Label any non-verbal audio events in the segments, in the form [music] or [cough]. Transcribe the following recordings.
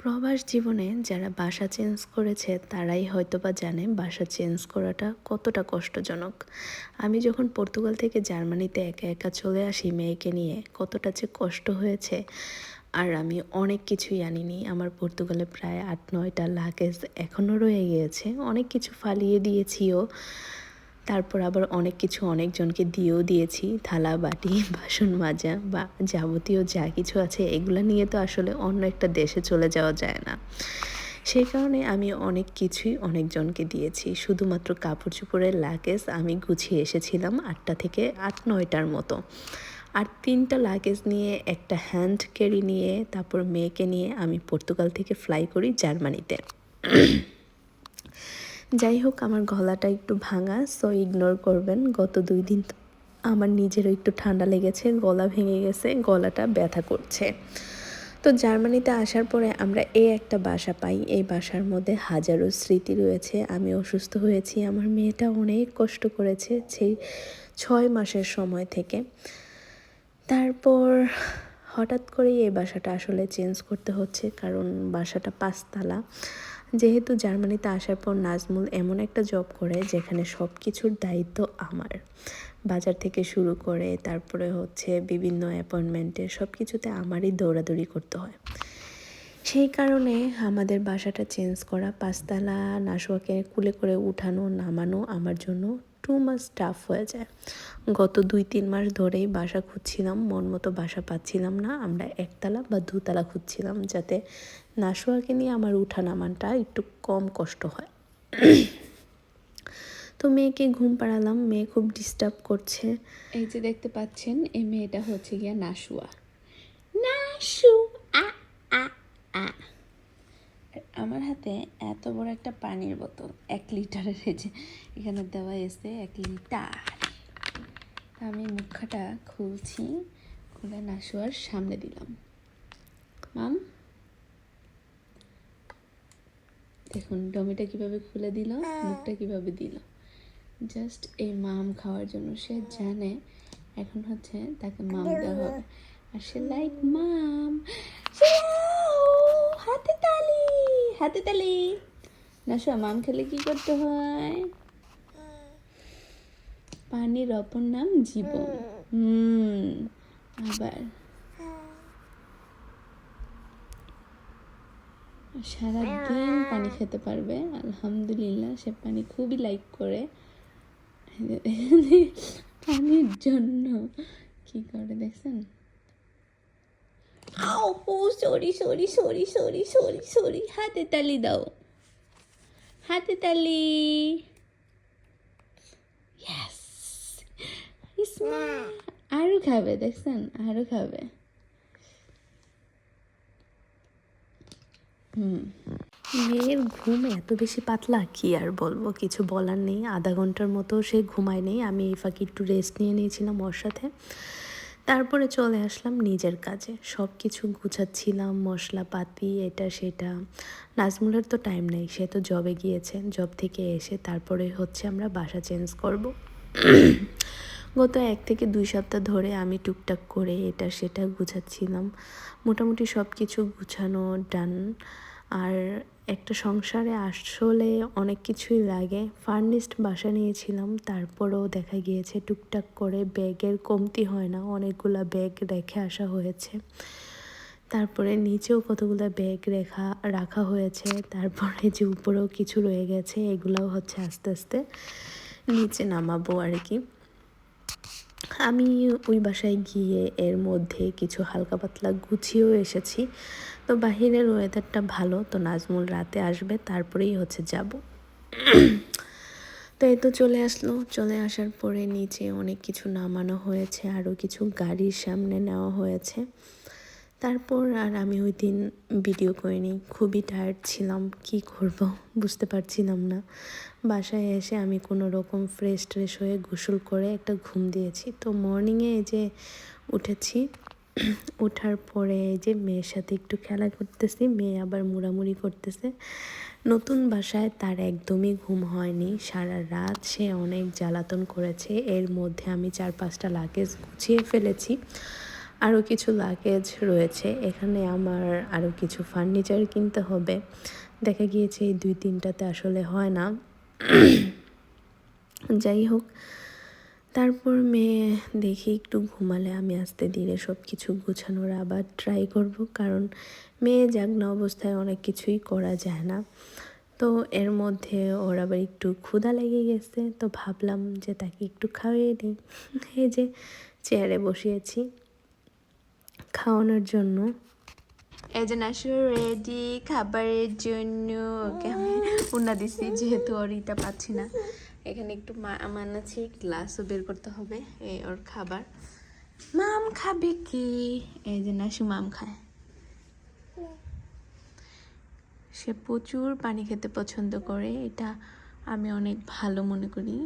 প্রবাস জীবনে যারা বাসা চেঞ্জ করেছে, তারাই হয়তো বা জানে বাসা চেঞ্জ করাটা কতটা কষ্টজনক। আমি যখন পর্তুগাল থেকে জার্মানিতে একা একা চলে আসি মেয়েকে নিয়ে, কতটা যে কষ্ট হয়েছে। আর আমি অনেক কিছুই আনিনি। আমার পর্তুগালে প্রায় আট নয়টা লাগেজ এখনও রয়ে গিয়েছে। অনেক কিছু ফালিয়ে দিয়েছিও। তারপর আবার অনেক কিছু অনেকজনকে দিয়েও দিয়েছি। থালা, বাটি, [laughs] বাসন মাজা বা যাবতীয় যা কিছু আছে, এগুলো নিয়ে তো আসলে অন্য একটা দেশে চলে যাওয়া যায় না। সেই কারণে আমি অনেক কিছুই অনেকজনকে দিয়েছি। শুধুমাত্র কাপড় চোপড়ের লাগেজ আমি গুছিয়ে এসেছিলাম আটটা থেকে আট, নয়টার মতো। আর তিনটা লাগেজ নিয়ে, একটা হ্যান্ড ক্যারি নিয়ে, তারপর মেয়েকে নিয়ে আমি পর্তুগাল থেকে ফ্লাই করি জার্মানিতে। যাই হোক আমার গলাটা একটু ভাঙা সো ইগনোর করবেন। গত দুই দিন আমার নিজেরও একটু ঠান্ডা লেগেছে, গলা ভেঙে গেছে, গলাটা ব্যথা করছে। তো জার্মানিতে আসার পরে আমরা এই একটা বাসা পাই। এই বাসার মধ্যে হাজারো স্মৃতি রয়েছে। আমি অসুস্থ হয়েছি। আমার মেয়েটা অনেক কষ্ট করেছে সেই ছয় মাসের সময় থেকে। তারপর হঠাৎ করেই এই বাসাটা আসলে চেঞ্জ করতে হচ্ছে, কারণ বাসাটা পাঁচতলা। যেহেতু জার্মানিতে আসার পর নাজমুল এমন একটা জব করে যেখানে সব কিছুর দায়িত্ব আমার। বাজার থেকে শুরু করে তারপরে হচ্ছে বিভিন্ন অ্যাপয়েন্টমেন্টে সব কিছুতে আমারই দৌড়াদৌড়ি করতে হয়। সেই কারণে আমাদের বাসাটা চেঞ্জ করা, পাঁচতলা নাশোয়াকে কুলে করে উঠানো, নামানো আমার জন্য টু মাস টাফ হয়ে যায়। গত দুই, তিন মাস ধরেই বাসা খুঁজছিলাম, মন মতো বাসা পাচ্ছিলাম না। আমরা একতলা বা দুতলা খুঁজছিলাম যাতে নাশুয়াকে নিয়ে আমার উঠা নামানটা একটু কম কষ্ট হয়। তো মেয়েকে ঘুম পাড়ালাম, মেয়ে খুব ডিস্টার্ব করছে। এই যে দেখতে পাচ্ছেন, এই মেয়েটা হচ্ছে গিয়া নাশুয়া নাশু আমার হাতে এত বড় একটা পানির বোতল, এক লিটারের যে, এখানে দেওয়া এসে এক লিটার। আমি মুখাটা খুলছি, খুলে নাশুয়ার সামনে দিলাম। মাম? দেখুন, ডমিটা কীভাবে খুলে দিল, মুখটা কীভাবে দিল। জাস্ট এই মাম খাওয়ার জন্য, সে জানে, এখন হচ্ছে তাকে মাম দেওয়া হবে। আর সে লাইক মাম হাতে তালি হাতে তালি না মাম খেলে কি করতে হয়? পানির অপর নাম জীবন। হুম, আবার। সারাদিন পানি খেতে পারবে, আলহামদুলিল্লাহ, সে পানি খুবই লাইক করে। পানির জন্য কি করে দেখছেন? আও sorry sorry sorry sorry sorry sorry, হাতে তালি দাও। হাতে তালি। ইয়েস আরও খাবে, দেখছেন? আরও খাবে। হুম। মেয়ের ঘুম এত বেশি পাতলা, কি আর বলব? কিছু বলার নেই। আধা ঘণ্টার মতো সে ঘুমায় নেই। আমি এই ফাঁকে একটু রেস্ট নিয়ে নিয়েছিলাম ওর সাথে। তারপরে চলে আসলাম নিজের কাজে। সব কিছু গুছাচ্ছিলাম, মশলাপাতি, এটা, সেটা। নাজমুলের তো টাইম নেই, সে তো জবে গিয়েছে জব থেকে এসে তারপরে হচ্ছে আমরা বাসা চেঞ্জ করব। গত এক থেকে দুই সপ্তাহ ধরে আমি টুকটাক করে এটা, সেটা গুছাচ্ছিলাম। মোটামুটি সব কিছু গুছানো ডান আর একটা সংসারে আসলে অনেক কিছুই লাগে। ফার্নিস্ট বাসা নিয়েছিলাম, তারপরেও দেখা গিয়েছে টুকটাক করে ব্যাগের কমতি হয় না, অনেকগুলো ব্যাগ রেখে আসা হয়েছে। তারপরে নিচেও কতগুলো ব্যাগ রেখা, রাখা হয়েছে, তারপরে যে উপরেও কিছু রয়ে গেছে, এগুলোও হচ্ছে আস্তে আস্তে নিচে নামাবো আর কি আমি ওই বাসায় গিয়ে এর মধ্যে কিছু হালকা পাতলা গুছিয়েও এসেছি। তো বাহিরের ওয়েদারটা ভালো, তো নাজমুল রাতে আসবে, তারপরেই হচ্ছে যাব। তো এই তো চলে আসলো। চলে আসার পরে নিচে অনেক কিছু নামানো হয়েছে, আরও কিছু গাড়ির সামনে নেওয়া হয়েছে। তারপর আর আমি ওই দিন ভিডিও করিনি। খুবই টায়ার্ড ছিলাম, কি করব বুঝতে পারছিলাম না। বাসায় এসে আমি কোনো রকম ফ্রেশ ট্রেশ হয়ে গোসল করে একটা ঘুম দিয়েছি। তো মর্নিংয়ে যে উঠেছি ওঠার পরে যে মেয়ের সাথে একটু খেলা করতেছি, মেয়ে আবার মুড়ামুড়ি করতেছে। নতুন বাসায় তার একদমই ঘুম হয়নি। সারা রাত সে অনেক জ্বালাতন করেছে। এর মধ্যে আমি চার পাঁচটা লাগেজ গুছিয়ে ফেলেছি। আরও কিছু লাগেজ রয়েছে। এখানে আমার আরও কিছু ফার্নিচার কিনতে হবে। দেখা গিয়েছে এই দুই তিনটাতে আসলে হয় না। যাই হোক তারপর মেয়ে দেখি একটু ঘুমালে আমি আস্তে ধীরে সব কিছু গুছানোর আবার ট্রাই করব। কারণ মেয়ে জাগনা অবস্থায় অনেক কিছুই করা যায় না। তো এর মধ্যে ওর আবার একটু ক্ষুধা লেগে গেছে। তো ভাবলাম যে তাকে একটু খাওয়িয়ে দিই। [laughs] এই যে চেয়ারে বসিয়েছি। খাওয়ানোর জন্য। এই নাসু রেডি খাবারের জন্য। ওকে আমি উন্না দিছি, যেহেতু ওর ইটা পাচ্ছি না। এখানে একটু মানাচ্ছি গ্লাসও বের করতে হবে এই ওর খাবার। মাম খাবে কি? এই যে নাসু মাম খায়। সে প্রচুর পানি খেতে পছন্দ করে, এটা আমি অনেক ভালো মনে করি।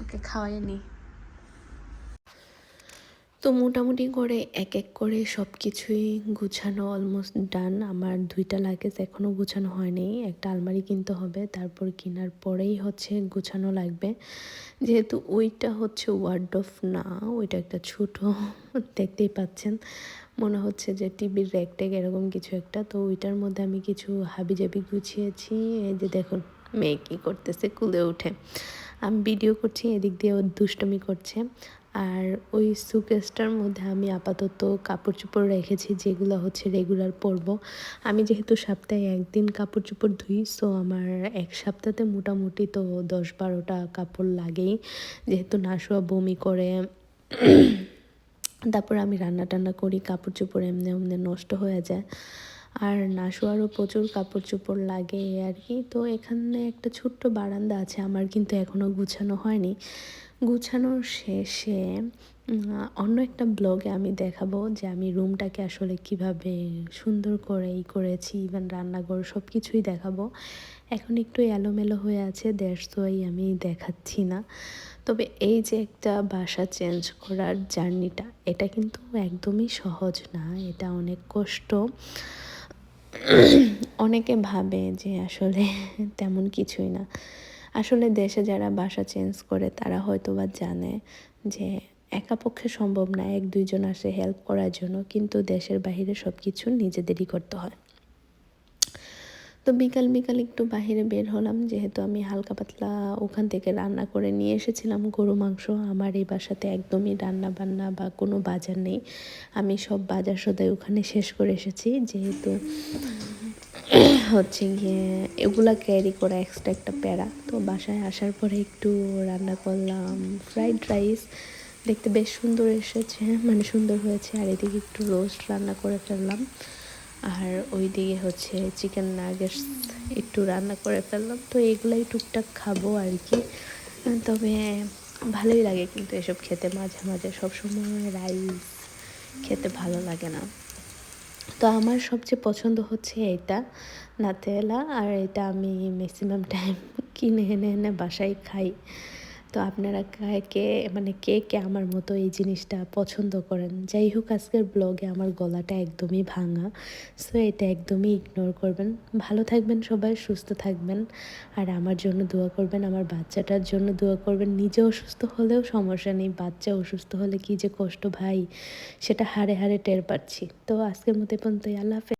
ওকে খাওয়াই নি। তো মোটামুটি করে এক এক করে সব কিছুই গুছানো অলমোস্ট ডান আমার দুইটা লাগেজ এখনও গুছানো হয়নি, একটা আলমারি কিনতে হবে, তারপর কেনার পরেই হচ্ছে গুছানো লাগবে। যেহেতু ওইটা হচ্ছে ওয়ার্ডফ না, ওইটা একটা ছোট, দেখতেই পাচ্ছেন। মনে হচ্ছে যে টিভির র্যাকট্যাগ এরকম কিছু একটা, তো ওইটার মধ্যে আমি কিছু হাবিজাবি গুছিয়েছি। এই যে দেখুন, মেয়ে কী করতেছে, কুলে উঠে। আমি ভিডিও করছি, এদিক দিয়ে ও দুষ্টমি করছে। আর ওই সুকেসটার মধ্যে আমি আপাতত কাপড় চোপড় রেখেছি, যেগুলো হচ্ছে রেগুলার পরব। আমি যেহেতু সপ্তাহে একদিন কাপড় চোপড় ধুই সো আমার এক সপ্তাহতে মোটামুটি তো দশ বারোটা কাপড় লাগেই। যেহেতু নাশুয়া বমি করে, তারপর আমি রান্না টান্না করি কাপড় চোপড় এমনি এমনি নষ্ট হয়ে যায়। আর নাশুয়ারও প্রচুর কাপড় চোপড় লাগে আর কি। তো এখানে একটা ছোট্ট বারান্দা আছে, আমার কিন্তু এখনও গুছানো হয়নি। গুছানোর শেষে অন্য একটা ব্লগে আমি দেখাবো যে আমি রুমটাকে আসলে কীভাবে সুন্দর করে ই করেছি ইভেন রান্নাঘর সব কিছুই দেখাবো। এখন একটু এলোমেলো হয়ে আছে ওয়াই আমি দেখাচ্ছি না। তবে এই যে একটা বাসা চেঞ্জ করার জার্নিটা, এটা কিন্তু একদমই সহজ না, এটা অনেক কষ্ট। অনেকে ভাবে যে আসলে তেমন কিছুই না। আসলে দেশে যারা বাসা চেঞ্জ করে, তারা হয়তো বা জানে যে একা পক্ষে সম্ভব না, এক দুইজন আসে হেল্প করার জন্য, কিন্তু দেশের বাহিরে সব কিছু নিজেদেরই করতে হয়। তো বিকাল বিকাল একটু বাইরে বের হলাম। যেহেতু আমি হালকা পাতলা ওখান থেকে রান্না করে নিয়ে এসেছিলাম গরু মাংস। আমার এই বাসাতে একদমই রান্না বান্না বা কোনো বাজার নেই। আমি সব বাজার সদাই ওখানে শেষ করে এসেছি। যেহেতু হচ্ছে গিয়ে এগুলা ক্যারি করা এক্সট্রা একটা প্যারা। তো বাসায় আসার পরে একটু রান্না করলাম ফ্রাইড রাইস দেখতে বেশ সুন্দর এসেছে মানে সুন্দর হয়েছে। আর এদিকে একটু রোস্ট রান্না করে ফেললাম। আর ওইদিকে হচ্ছে চিকেন নাগেটস একটু রান্না করে ফেললাম। তো এগুলাই টুকটাক খাব আর কি। তবে ভালোই লাগে কিন্তু এসব খেতে মাঝে মাঝে। সবসময় রাইস খেতে ভালো লাগে না। তো আমার সবচেয়ে পছন্দ হচ্ছে এটা নাতেলা আর এটা আমি ম্যাক্সিমাম টাইম কিনে এনে এনে বাসায় খাই। তো আপনারা কে- মানে কে কে আমার মতো এই জিনিসটা পছন্দ করেন? যাই হোক, আজকের ব্লগে আমার গলাটা একদমই ভাঙা সো এটা একদমই ইগনোর করবেন। ভালো থাকবেন সবাই, সুস্থ থাকবেন। আর আমার জন্য দোয়া করবেন, আমার বাচ্চাটার জন্য দোয়া করবেন। নিজে অসুস্থ হলেও সমস্যা নেই, বাচ্চা অসুস্থ হলে কি যে কষ্ট ভাই, সেটা হাড়ে হাড়ে টের পাচ্ছি। তো আজকের মতো এই পর্যন্তই, আল্লাহ হাফেজ।